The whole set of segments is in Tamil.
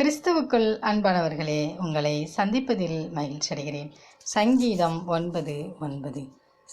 கிறிஸ்துவுக்குள் அன்பானவர்களே உங்களை சந்திப்பதில் மகிழ்ச்சி அடைகிறேன். சங்கீதம் ஒன்பது ஒன்பது.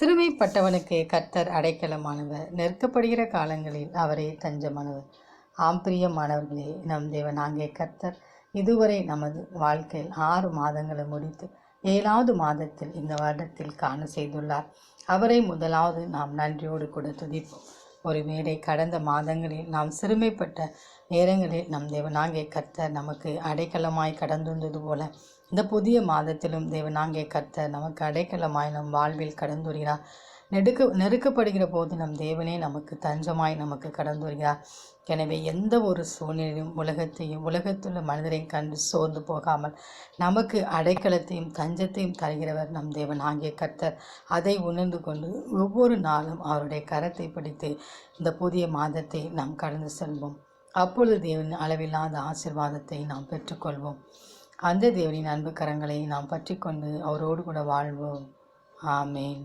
சிறுமைப்பட்டவனுக்கு கர்த்தர் அடைக்கலமானவர் நெருக்கப்படுகிற காலங்களில் அவரே தஞ்சமானவர். ஆம் பிரியமானவர்களே நம் அங்கே கர்த்தர் இதுவரை நமது வாழ்க்கையில் ஆறு மாதங்களை முடித்து ஏழாவது மாதத்தில் இந்த வருடத்தில் காண செய்துள்ளார். அவரை முதலாவது நாம் நன்றியோடு கூட துதிப்போம். ஒருவேளை கடந்த மாதங்களில் நாம் சிறுமைப்பட்ட நேரங்களில் நம் தேவனாகிய கர்த்தர் நமக்கு அடைக்கலமாய் கடந்து போல இந்த புதிய மாதத்திலும் தேவனாகிய கர்த்தர் நமக்கு அடைக்கலமாய் நம் வாழ்வில் கடந்துரைகிறார் நெடுக்க நெருக்கப்படுகிற போது நம் தேவனே நமக்கு தஞ்சமாய் நமக்கு கடந்து வருகிறார். எனவே எந்த ஒரு சூழ்நிலையும் உலகத்தையும் உலகத்துள்ள மனிதரையும் கண்டு சோர்ந்து போகாமல் நமக்கு அடைக்கலத்தையும் தஞ்சத்தையும் தருகிறவர் நம் தேவன் ஆகிய கர்த்தர். அதை உணர்ந்து கொண்டு ஒவ்வொரு நாளும் அவருடைய கரத்தை பிடித்து இந்த புதிய மாதத்தை நாம் கடந்து செல்வோம். அப்பொழுது தேவன் அளவில்லாத ஆசிர்வாதத்தை நாம் பெற்றுக்கொள்வோம். அந்த தேவனின் அன்பு கரங்களை நாம் பற்றி கொண்டு அவரோடு கூட வாழ்வோம். ஆமேன்.